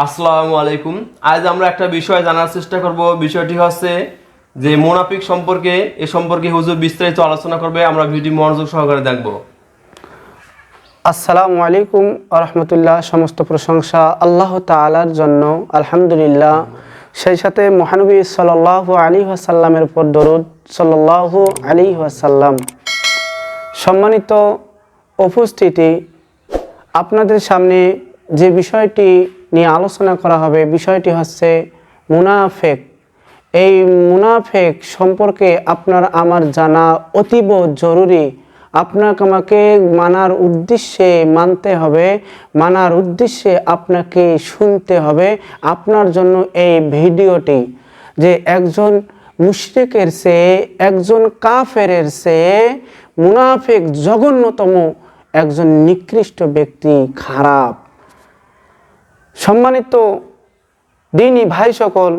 আসসালামু আলাইকুম। আজ আমরা একটা বিষয় জানার চেষ্টা করব। বিষয়টি হচ্ছে যে মোনাফিক সম্পর্কে, এ সম্পর্কে হুজুর বিস্তারিত আলোচনা করবে। আমরা ভিডিও মনোযোগ সহকারে দেখব। আসসালামু আলাইকুম রহমতুল্লাহ। সমস্ত প্রশংসা আল্লাহ তালার জন্য। আলহামদুলিল্লাহ। সেই সাথে মহানবী সাল্লাহ আলী আসাল্লামের উপর দরুদ সাল্লাহ আলী আসাল্লাম সম্মানিত উপস্থিতি, আপনাদের সামনে যে বিষয়টি নিয়ে আলোচনা করা হবে, বিষয়টি হচ্ছে মুনাফেক। এই মুনাফেক সম্পর্কে আপনার আমার জানা অতীব জরুরি। আপনাকে আমাকে মানার উদ্দেশ্যে মানতে হবে, মানার উদ্দেশ্যে আপনাকে শুনতে হবে আপনার জন্য এই ভিডিওটি। যে একজন মুশরিকের চেয়ে একজন কাফেরের চেয়ে মুনাফেক জঘন্যতম একজন নিকৃষ্ট ব্যক্তি, খারাপ। সম্মানিত দিনী ভাই সকল,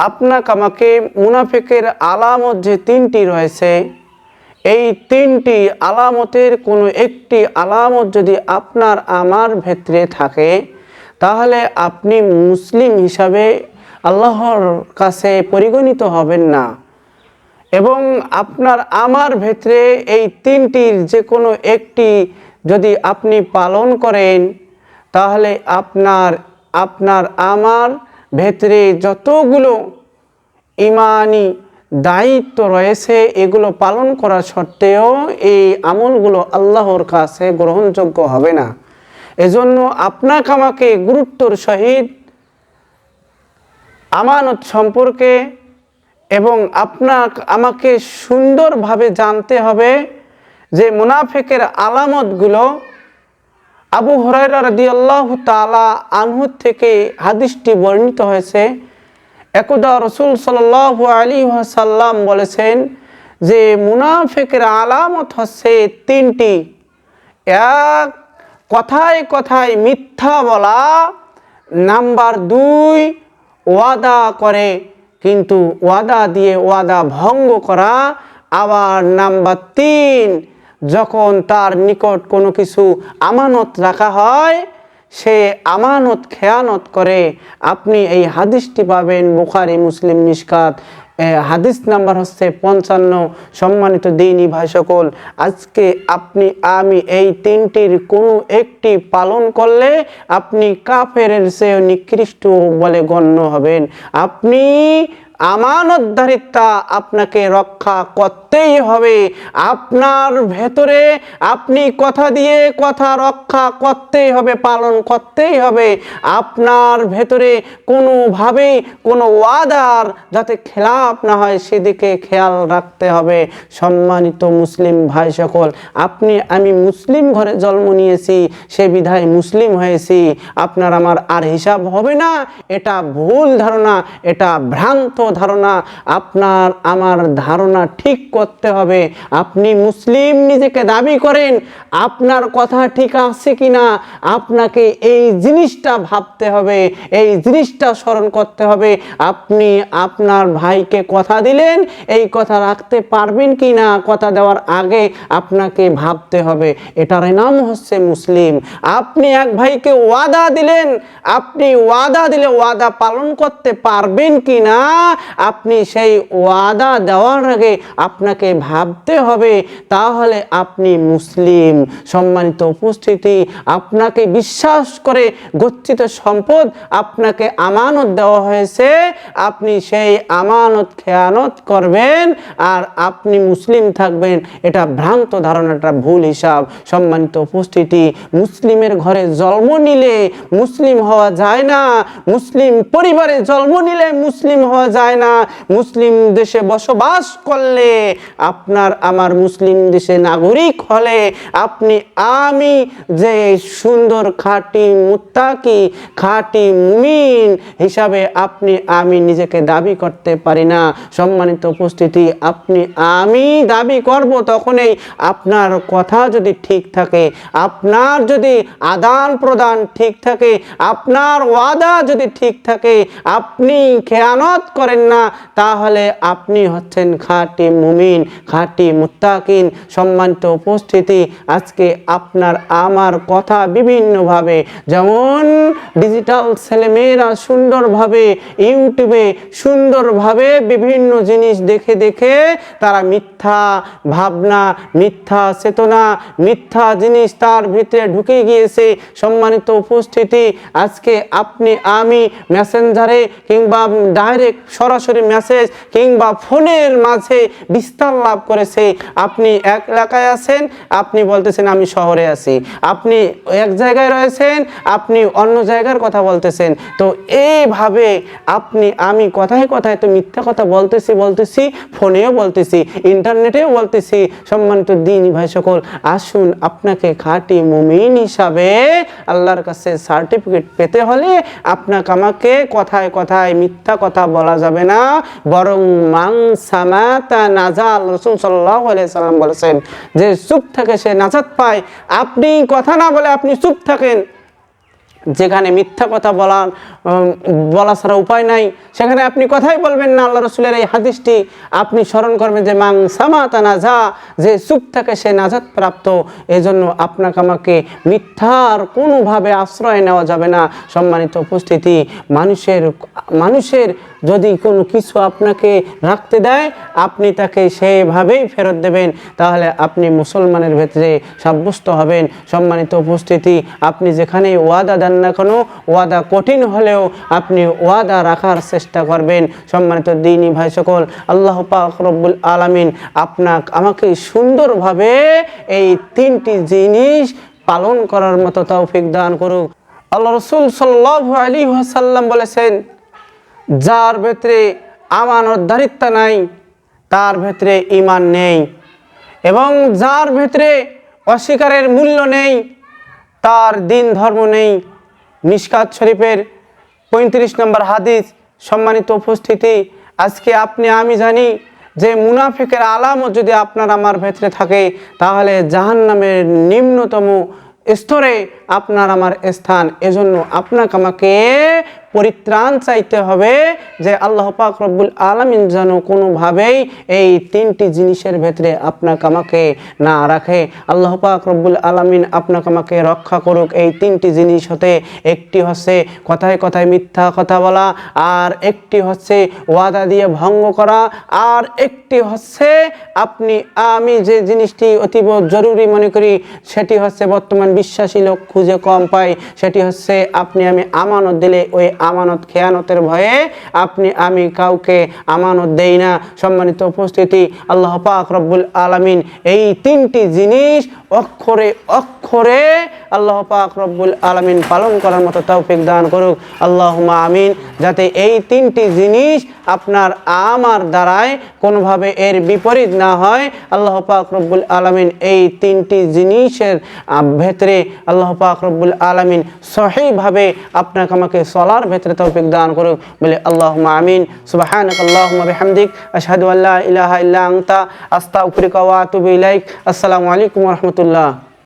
আপনাকে আমাকে মুনাফিকের আলামত যে তিনটি রয়েছে, এই তিনটি আলামতের কোনো একটি আলামত যদি আপনার আমার ভেতরে থাকে, তাহলে আপনি মুসলিম হিসাবে আল্লাহর কাছে পরিগণিত হবেন না। এবং আপনার আমার ভেতরে এই তিনটির যে কোনো একটি যদি আপনি পালন করেন তাহলে আপনার আপনার, আমার ভেতরে যতগুলো ইমানি দায়িত্ব রয়েছে, এগুলো পালন করা সত্ত্বেও এই আমলগুলো আল্লাহর কাছে গ্রহণযোগ্য হবে না। এজন্য আপনাকে আমাকে গুরুত্বর সহিত আমানত সম্পর্কে এবং আপনার আমাকে সুন্দরভাবে জানতে হবে যে মুনাফেকের আলামতগুলো আবু হরাইরা রাদিয়াল্লাহু তালা আনহু থেকে হাদিসটি বর্ণিত হয়েছে। একদা রসুল সাল্লাল্লাহু আলী সাল্লাম বলেছেন যে, মুনাফেকের আলামত হচ্ছে তিনটি। এক, কথায় কথায় মিথ্যা বলা। নাম্বার দুই, ওয়াদা করে। কিন্তু ওয়াদা দিয়ে ওয়াদা ভঙ্গ করা। আবার নাম্বার তিন যখন তার নিকট কোনো কিছু আমানত রাখা হয়, সে আমানত, খেয়ানত করে, আপনি এই হাদিসটি পাবেন বুখারি, মুসলিম নিষ্কাত। হাদিস নাম্বার হচ্ছে পঞ্চান্ন, সম্মানিত দিনী ভাই সকল, আজকে আপনি, আমি এই তিনটির কোনো একটি পালন করলে আপনি কাফের চেয়েও নিকৃষ্ট বলে গণ্য হবেন। আপনি আমানতদারিতা আপনাকে রক্ষা করতেই হবে। আপনার ভেতরে আপনি কথা দিয়ে কথা রক্ষা করতেই হবে, পালন করতেই হবে। আপনার ভেতরে কোনোভাবেই কোনো ওয়াদার যাতে খেলাপ না হয়, সেদিকে খেয়াল রাখতে হবে। সম্মানিত মুসলিম ভাই সকল আপনি, আমি মুসলিম ঘরে জন্ম নিয়েছি, সে বিধায় মুসলিম হয়েছি। আপনার আমার আর হিসাব হবে না। এটা ভুল ধারণা, এটা ভ্রান্ত ধারণা, আপনার, আমার ধারণা ঠিক করতে হবে। আপনি মুসলিম নিজেকে দাবি করেন, আপনার কথা ঠিক আছে কি না আপনাকে এই জিনিসটা ভাবতে হবে, এই জিনিসটা স্মরণ করতে হবে। আপনি আপনার ভাইকে কথা দিলেন, এই কথা রাখতে পারবেন কি না কথা দেওয়ার আগে আপনাকে ভাবতে হবে। এটার নাম হচ্ছে মুসলিম। আপনি এক ভাইকে ওয়াদা দিলেন, আপনি ওয়াদা দিলে ওয়াদা পালন করতে পারবেন কি না আপনি সেই ওয়াদা দেওয়ার আগে আপনাকে ভাবতে হবে, তাহলে আপনি মুসলিম। সম্মানিত উপস্থিতি, আপনাকে বিশ্বাস করে গচ্ছিত সম্পদ আপনাকে আমানত দেওয়া হয়েছে। আপনি সেই আমানত খেয়ানত করবেন আর আপনি মুসলিম থাকবেন। এটা ভ্রান্ত ধারণাটা, ভুল হিসাব। সম্মানিত উপস্থিতি, মুসলিমের ঘরে জন্ম নিলে মুসলিম হওয়া যায় না। মুসলিম পরিবারে জন্ম নিলে মুসলিম হওয়া যায় না। মুসলিম দেশে বসবাস করলে আপনার আমার মুসলিম দেশে নাগরিক হলে আপনি আমি যে সুন্দর খাঁটি মুত্তাকি, খাঁটি মুমিন হিসাবে আপনি আমি নিজেকে দাবি করতে পারি না। সম্মানিত উপস্থিতি, আপনি আমি দাবি করব তখনই আপনার কথা যদি ঠিক থাকে, আপনার যদি আদান প্রদান ঠিক থাকে, আপনার ওয়াদা যদি ঠিক থাকে, আপনি খেয়ানত করেন করেন না, তাহলে আপনি হচ্ছেন খাঁটি মুমিন, খাঁটি মুত্তাকিন, সম্মানিত উপস্থিতি। আজকে আপনার আমার কথা বিভিন্নভাবে, যেমন ডিজিটাল ছেলেমেয়েরা সুন্দরভাবে, ইউটিউবে সুন্দরভাবে বিভিন্ন জিনিস দেখে দেখে তারা মিথ্যা ভাবনা, মিথ্যা চেতনা, মিথ্যা জিনিস তার ভিতরে ঢুকে গিয়েছে। সম্মানিত উপস্থিতি, আজকে আপনি আমি মেসেঞ্জারে কিংবা ডাইরেক্ট সরাসরি মেসেজ কিংবা ফোনের মাঝে বিস্তার লাভ করেছে। আপনি এক এলাকায় আছেন, আপনি বলতেছেন আমি শহরে আছি। আপনি এক জায়গায় রয়েছেন, আপনি অন্য জায়গার কথা বলতেছেন। তো এইভাবে আপনি, আমি কথায় কথায় তো মিথ্যা কথা বলতেছি বলতেছি, ফোনেও বলতেছি, ইন্টারনেটেও বলতেছি। সম্মানিত দিন ভাই সকল, আসুন আপনাকে খাঁটি মুমিন হিসাবে আল্লাহর কাছে সার্টিফিকেট পেতে হলে আপনাকে আমাকে কথায় কথায় মিথ্যা কথা বলা যাবে। না, বরং মাং নাজাল, রসুল সাল্লাহ সাল্লাম বলেছেন, যে চুপ থাকে সে নাজাত পায়। আপনি কথা না বলে আপনি চুপ থাকেন। যেখানে মিথ্যা কথা বলার বলা ছাড়া উপায় নাই, সেখানে আপনি কথাই বলবেন না। আল্লাহ রসুলের এই হাদিসটি আপনি স্মরণ করবেন যে মাং সামাতা নাজা, যে চুপ থাকে সে নাজাত প্রাপ্ত, এজন্য আপনাকে আমাকে মিথ্যার কোনোভাবে আশ্রয় নেওয়া যাবে না। সম্মানিত উপস্থিতি, মানুষের মানুষের যদি কোনো কিছু আপনাকে রাখতে দেয়, আপনি তাকে সেভাবেই ফেরত দেবেন। তাহলে আপনি মুসলমানের ভেতরে সাব্যস্ত হবেন। সম্মানিত উপস্থিতি, আপনি যেখানে ওয়াদা দেন না কেন, ওয়াদা কঠিন হলেও আপনি ওয়াদা রাখার চেষ্টা করবেন। সম্মানিত দিনী ভাই সকল, আল্লাহ পাক রব্বুল আলামিন আপনাক আমাকে সুন্দরভাবে এই তিনটি জিনিস পালন করার মতো তৌফিক দান করুক। আল্লাহ রসুল সাল্লাহ আলী ওয়াসাল্লাম বলেছেন যার ভেতরে আমানতদারিত্ব নাই, তার ভেতরে ইমান নেই এবং যার ভেতরে অস্বীকারের মূল্য নেই, তার দিন ধর্ম নেই। মিশকাত শরীফের পঁয়ত্রিশ নম্বর হাদিস সম্মানিত উপস্থিতি, আজকে আপনি, আমি জানি যে মুনাফিকের আলামত যদি আপনার আমার ভেতরে থাকে, তাহলে জাহান্নামের নিম্নতম স্তরে আপনার আমার স্থান। এজন্য আপনাকে আমাকে পরিত্রাণ চাইতে হবে যে আল্লাহ পাক রব্বুল আলমিন যেন কোনোভাবেই এই তিনটি জিনিসের ভেতরে আপনাকে আমাকে না রাখে। আল্লাহ পাক রব্বুল আলমিন আপনাকে আমাকে রক্ষা করুক। এই তিনটি জিনিস হতে একটি হচ্ছে কথায় কথায় মিথ্যা কথা বলা, আর একটি হচ্ছে ওয়াদা দিয়ে ভঙ্গ করা, আর একটি হচ্ছে আপনি, আমি যে জিনিসটি অতীব জরুরি মনে করি, সেটি হচ্ছে বর্তমান বিশ্বাসী লোক খুঁজে কম পাই সেটি হচ্ছে আপনি আমি আমানত দিলে ওই আমানত খেয়ানতের ভয়ে আপনি, আমি কাউকে আমানত দেই না। সম্মানিত উপস্থিতি, আল্লাহ পাক রব্বুল আলামিন এই তিনটি জিনিস অক্ষরে অক্ষরে আল্লাহ পাক রব্বুল আলামিন পালন করার মতো তৌফিক দান করুক। আল্লাহ আমিন। যাতে এই তিনটি জিনিস আপনার আমার দ্বারায় কোনোভাবে এর বিপরীত না হয়। আল্লাহ পাক রব্বুল আলামিন এই তিনটি জিনিসের ভেতরে আল্লাহ পাক রব্বুল আলামিন সহিভাবে আপনাকে আমাকে চলার ভেতরে তৌফিক দান করুক। বলে আল্লাহ আমিন। সুবাহানক আল্লাহ হামদিক আশহাদু আল্লাহ ইলাহা ইল্লা আনতা, আস্তাগফিরুকা আসসালামু আলাইকুম ওয়া